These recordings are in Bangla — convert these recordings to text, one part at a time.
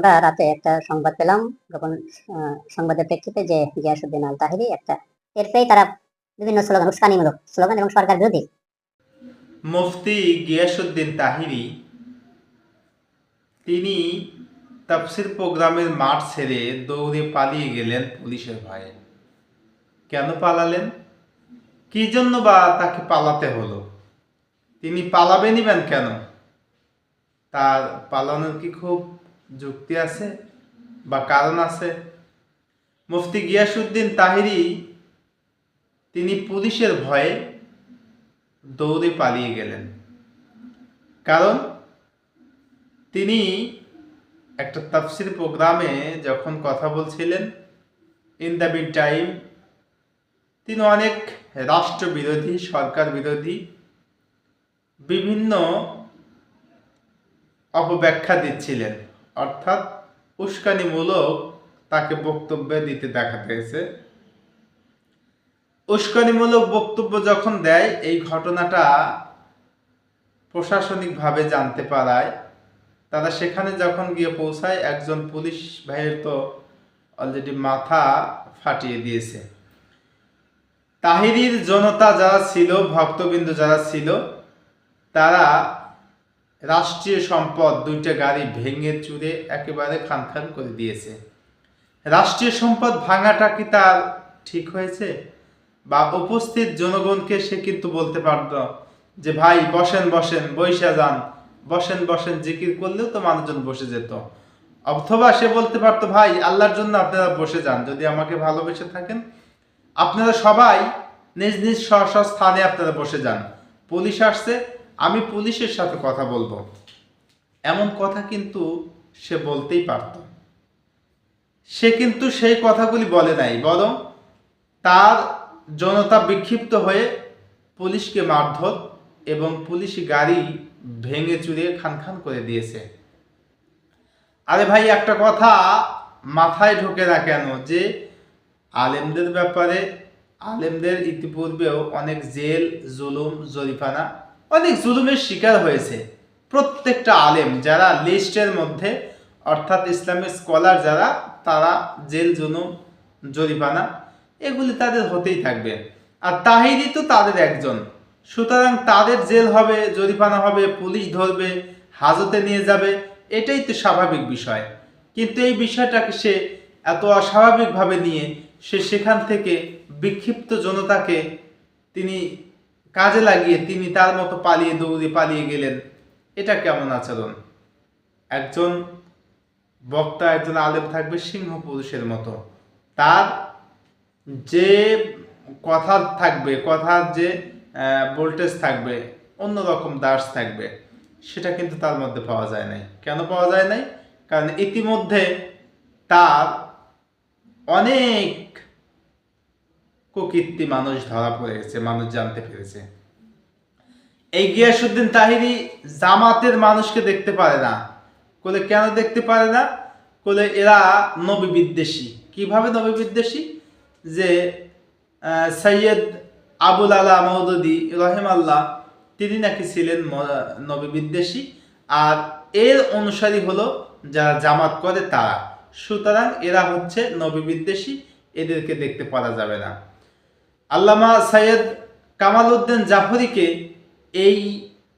আমরা রাতে একটা সংবাদ পেলাম আহ, সংবাদের প্রেক্ষিতে যে গিয়াসুদ্দিন আল তাহিরি একটা এর পেয়ে তারা বিভিন্ন স্লোগান উস্কানিমূলক স্লোগান এবং সরকার বিরোধী। মুফতি গিয়াসুদ্দিন তাহিরি তিনি তাফসির প্রোগ্রামের মাঠ ছেড়ে দৌড়ে পালিয়ে গেলেন পুলিশের ভয়ে। কেন পালালেন? কি জন্য বা তাকে পালাতে হলো? তিনি পালাবেনই বেন কেন? তার পালানোর কি খুব যুক্তি আছে বা কারণ আছে। মুফতি গিয়াসুদ্দিন তাহিরি তিনি পুলিশের ভয়ে দৌড়ে পালিয়ে গেলেন। কারণ তিনি একটা তাফসির প্রোগ্রামে যখন কথা বলছিলেন ইন দ্য মিন টাইম তিনি অনেক রাষ্ট্রবিরোধী সরকার বিরোধী বিভিন্ন অপব্যাখ্যা দিচ্ছিলেন। অর্থাৎ উস্কানিমূলক তাকে বক্তব্য দিতে দেখা গেছে উস্কানিমূলক বক্তব্য যখন দেয়, এই ঘটনাটা প্রশাসনিকভাবে জানতে পারায়। তারা সেখানে যখন গিয়ে পৌঁছায়, একজন পুলিশ ভাইয়ের তো অলরেডি মাথা ফাটিয়ে দিয়েছে। তাহিরির জনতা যারা ছিল, ভক্তবিন্দু যারা ছিল, তারা রাষ্ট্রীয় সম্পদ দুইটা গাড়ি ভেঙে চুরে একেবারে খান খান করে দিয়েছে। রাষ্ট্রীয় সম্পদ ভাঙাটা কি তার ঠিক হয়েছে? বা উপস্থিত জনগণকে সে কিন্তু বলতে পারত যে, ভাই, বসেন বসেন বৈশা যান। বসেন বসেন, জিকির করলেও তো মানুষজন বসে যেত। অথবা সে বলতে পারতো, ভাই, আল্লাহর জন্য আপনারা বসে যান, যদি আমাকে ভালোবেসে থাকেন। আপনারা সবাই নিজ নিজ স্ব স্থানে আপনারা বসে যান। পুলিশ আসছে আমি পুলিশের সাথে কথা বলব। এমন কথা কিন্তু সে বলতেই পারত। সে কিন্তু সেই কথাগুলি বলে নাই বরং তার জনতা বিক্ষিপ্ত হয়ে পুলিশকে মারধর এবং পুলিশ গাড়ি ভেঙে চুরে খান খান করে দিয়েছে। আরে ভাই, একটা কথা মাথায় ঢোকে না কেন যে আলেমদের ব্যাপারে, আলেমদের ইতিপূর্বেও অনেক জেল, জুলুম জরিফানা অনেক জুলুমের শিকার হয়েছে। প্রত্যেকটা আলেম যারা লিস্টের মধ্যে, অর্থাৎ ইসলামিক স্কলার যারা, তারা জেল, জুলুম জরিফানা এগুলি তাদের হতেই থাকবে। আর তাহিরি তো তাদের একজন। সুতরাং তাদের জেল হবে, জরিমানা হবে, পুলিশ ধরবে, হাজতে নিয়ে যাবে, এটাই তো স্বাভাবিক বিষয়। কিন্তু এই বিষয়টাকে সে এত অস্বাভাবিকভাবে নিয়ে, সে সেখান থেকে বিক্ষিপ্ত জনতাকে তিনি কাজে লাগিয়ে তিনি তার মতো পালিয়ে দৌড়ে পালিয়ে গেলেন। এটা কেমন আচরণ? একজন বক্তা, একজন আলেম থাকবে সিংহ পুরুষের মতো। তার যে কথা থাকবে, কথার যে ভোল্টেজ থাকবে, অন্যরকম দাস থাকবে, সেটা কিন্তু তার মধ্যে পাওয়া যায় নাই। কেন পাওয়া যায় নাই? কারণ ইতিমধ্যে তার অনেক কুকীর্তি মানুষ ধরা পড়ে গেছে, মানুষ জানতে পেরেছে। এই গিয়াসুদ্দিন তাহিরি জামাতের মানুষকে দেখতে পারে না। কোলে কেন দেখতে পারে না? কোলে এরা নবী বিদ্বেষী। কীভাবে নবী বিদ্বেষী? যে সৈয়দ আবুল আলা রহিম আল্লাহ তিনি নাকি ছিলেন নবী বিদ্বেষী। আর এর অনুসারী হলো যারা জামাত করে তারা। সুতরাং এরা হচ্ছে নবী বিদ্বেষী, এদেরকে দেখতে পারা যাবে না। আল্লামা সৈয়দ কামাল উদ্দিন জাফরিকে এই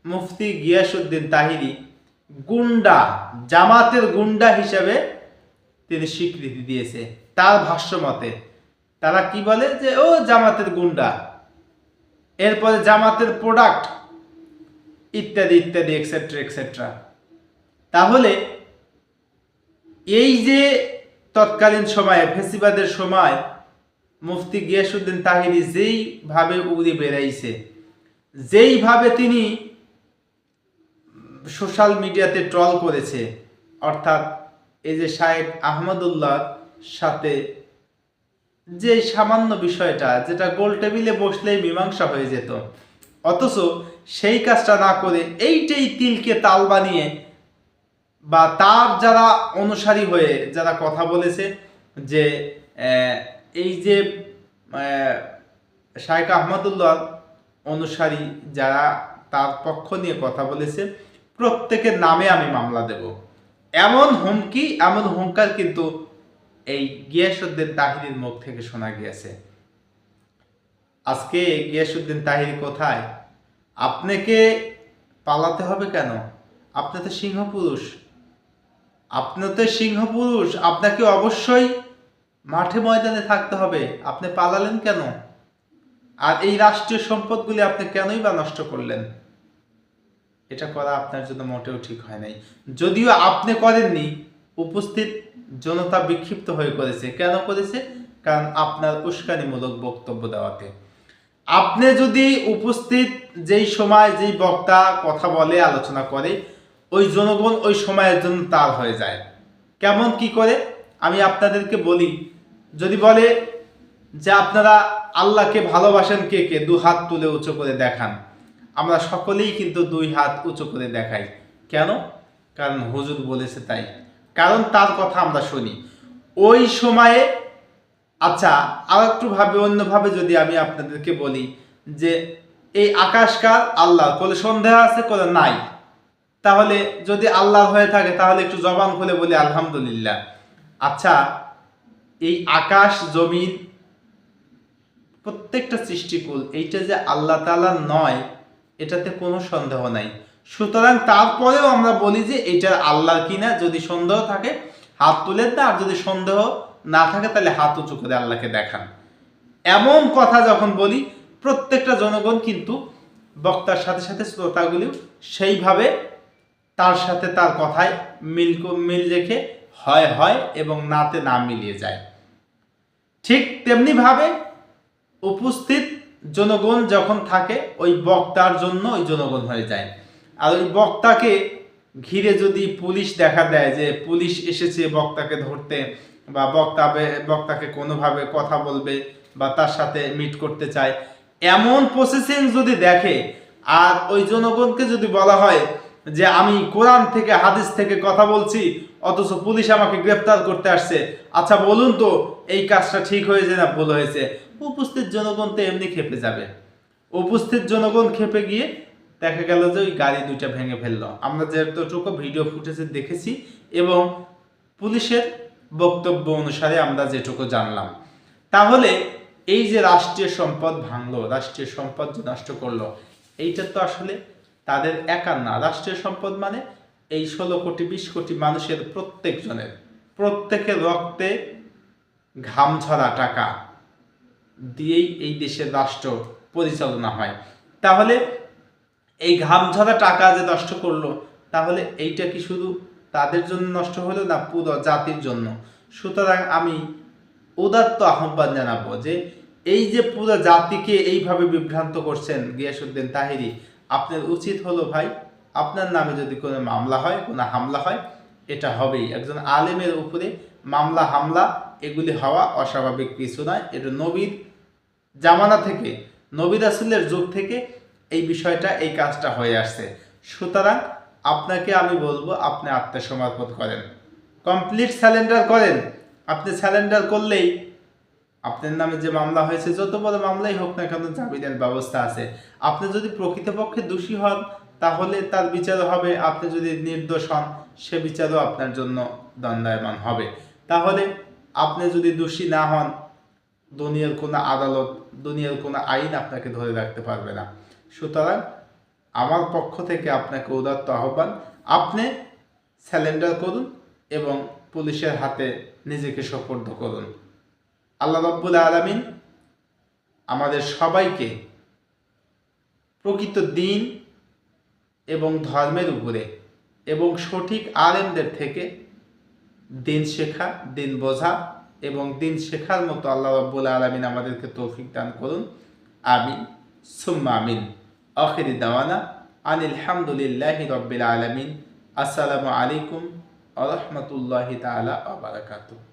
মুফতি গিয়াসুদ্দিন তাহিরি গুন্ডা, জামাতের গুন্ডা হিসাবে তিনি স্বীকৃতি দিয়েছে তার ভাষ্য মতে তারা কি বলে যে, ও জামাতের গুন্ডা, এরপরে জামাতের প্রোডাক্ট ইত্যাদি ইত্যাদি এক্সেট্রা এক্সেট্রা তাহলে এই যে তৎকালীন সময়ে, ফেসিবাদের সময় মুফতি গিয়াসুদ্দিন তাহিরি যেইভাবে উড়ে বেড়াইছে যেইভাবে তিনি সোশ্যাল মিডিয়াতে ট্রল করেছে, অর্থাৎ এই যে শায়েক আহমদুল্লাহর সাথে যে সামান্য বিষয়টা, যেটা গোল টেবিলে বসলেই মীমাংসা হয়ে যেত, অথচ সেই কাজটা না করে এইটাই তিলকে তাল বানিয়ে বা তার যারা অনুসারী হয়ে যারা কথা বলেছে যে এই যে শায়েক আহমদুল্লাহ অনুসারী যারা তার পক্ষ নিয়ে কথা বলেছে, প্রত্যেকের নামে আমি মামলা দেব। এমন হুমকি, এমন হুঙ্কার কিন্তু এই গিয়াসুদ্দিন তাহিরির মুখ থেকে শোনা গিয়েছে। আজকে গিয়াসুদ্দিন তাহিরি কোথায়? আপনাকে পালাতে হবে কেন? আপনি তো সিংহ পুরুষ আপনি তো সিংহ পুরুষ আপনাকে অবশ্যই মাঠে ময়দানে থাকতে হবে। আপনি পালালেন কেন? আর এই রাষ্ট্রীয় সম্পদগুলি আপনি কেনই বা নষ্ট করলেন? এটা করা আপনার জন্য মোটেও ঠিক হয় নাই। যদিও আপনি করেননি, উপস্থিত জনতা বিক্ষিপ্ত হয়ে করেছে। কেন করেছে? কারণ আপনার উস্কানিমূলক বক্তব্য দেওয়াতে। আপনি যদি উপস্থিত যেই সময় যেই বক্তা কথা বলে, আলোচনা করে, ওই জনগণ ওই সময়ের জন্য তার হয়ে যায়। কেমন কি করে? আমি আপনাদেরকে বলি যদি বলে যে আপনারা আল্লাহকে ভালোবাসেন কে কে, দু হাত তুলে উঁচু করে দেখান। আমরা সকলেই কিন্তু দুই হাত উঁচু করে দেখাই। কেন? কারণ হুজুর বলেছে তাই। কারণ তার কথা আমরা শুনি। ওই সময়ে আচ্ছা আর একটু ভাবে, অন্যভাবে যদি আমি আপনাদেরকে বলি যে এই আকাশকার আল্লাহ, কোলে সন্দেহ আছে, কোলে নাই। তাহলে যদি আল্লাহ হয়ে থাকে, তাহলে একটু জবান খুলে বলি, আলহামদুলিল্লাহ। আচ্ছা এই আকাশ জমিন, প্রত্যেকটা সৃষ্টিকুল, এইটা যে আল্লাহ তাআলা নয়, এটাতে কোনো সন্দেহ নাই। সুতরাং তারপরেও আমরা বলি যে এটা আল্লাহ কিনা, যদি সন্দেহ থাকে, হাত তুলে দেন, আর যদি সন্দেহ না থাকে, তাহলে হাত উঁচু করে আল্লাহকে দেখান। এমন কথা যখন বলি, প্রত্যেকটা জনগণ কিন্তু বক্তার সাথে সাথে শ্রোতাগুলিও সেইভাবে তার সাথে তার কথায় মিল মিল রেখে হয় হয় এবং নাতে না মিলিয়ে যায়। ঠিক তেমনি ভাবে উপস্থিত জনগণ যখন থাকে, ওই বক্তার জন্য ওই জনগণ হয়ে যায়। আর ওই বক্তাকে ঘিরে যদি পুলিশ দেখা দেয় যে পুলিশ এসেছে বক্তাকে ধরতে বা বক্তা বক্তাকে কোনোভাবে কথা বলবে বা তার সাথে মিট করতে চায়, এমন প্রসেসিং যদি দেখে, আর ওই জনগণকে যদি বলা হয় যে আমি কোরআন থেকে, হাদিস থেকে কথা বলছি, অথচ পুলিশ আমাকে গ্রেফতার করতে আসছে। আচ্ছা বলুন তো, এই কাজটা ঠিক হয়েছে না ভুল হয়েছে? উপস্থিত জনগণ তো এমনি খেপে যাবে। উপস্থিত জনগণ খেপে গিয়ে দেখা গেল যে ওই গাড়ি দুইটা ভেঙে ফেলল। আমরা যেটুকু ভিডিও ফুটেজে দেখেছি এবং পুলিশের বক্তব্য অনুসারে আমরা যেটুকু জানলাম। তাহলে এই যে রাষ্ট্রীয় সম্পদ ভাঙলো, রাষ্ট্রীয় সম্পদ যে নষ্ট করল, এইটা তো আসলে তাদের একার না। রাষ্ট্রীয় সম্পদ মানে এই ষোলো কোটি, বিশ কোটি মানুষের প্রত্যেকজনের। প্রত্যেকের রক্তে ঘাম ঝরা টাকা দিয়েই এই দেশের রাষ্ট্র পরিচালনা হয়। তাহলে এই ঘাম টাকা যে নষ্ট করল, তাহলে এইটা কি শুধু তাদের জন্য নষ্ট হলো না পুরো জাতির জন্য? সুতরাং আমি উদাত্ত আহ্বান জানাব যে, এই যে পুরো জাতিকে এইভাবে বিভ্রান্ত করছেন গিয়াসুদ্দিন তাহিরি আপনার উচিত হলো ভাই, আপনার নামে যদি কোনো মামলা হয়, কোনো হামলা হয়, এটা হবেই। একজন আলেমের উপরে মামলা, হামলা, এগুলি হওয়া অস্বাভাবিক কিছু নয়। এটা নবীর জামানা থেকে, নবী রাসুলের যুগ থেকে এই বিষয়টা, এই কাজটা হয়ে আসছে। সুতরাং আপনাকে আমি বলব, আপনি আত্মসমর্পণ করেন। কমপ্লিট স্যালেন্ডার করেন। আপনি স্যালেন্ডার করলেই আপনার নামে যে মামলা হয়েছে, যত বড় মামলাই হোক না কেন জামিনের ব্যবস্থা আছে। আপনি যদি প্রকৃতপক্ষে দোষী হন, তাহলে তার বিচার হবে, আপনি যদি নির্দোষ হন, সে বিচারও আপনার জন্য দণ্ডায়মান হবে। তাহলে আপনি যদি দোষী না হন, দুনিয়ার কোনো আদালত, দুনিয়ার কোনো আইন আপনাকে ধরে রাখতে পারবে না। সুতরাং আমার পক্ষ থেকে আপনাকে উদাত্ত আহ্বান, আপনি স্যালেন্ডার করুন এবং পুলিশের হাতে নিজেকে সোপর্দ করুন। আল্লাহ রব্বুল আলমিন আমাদের সবাইকে প্রকৃত দিন এবং ধর্মের উপরে এবং সঠিক আলেমদের থেকে দিন শেখা, দিন বোঝা এবং দিন শেখার মতো আল্লাহ রব্বুল আলমিন আমাদেরকে তৌফিক দান করুন। আমিন। সুম্মা আমিন। আখিরি দাওয়ানা আনিল হামদুলিল্লাহি রব্বিল আলমিন। আসসালামু আলাইকুম আ রহমতুল্লাহি তালা আবরাকাতুহ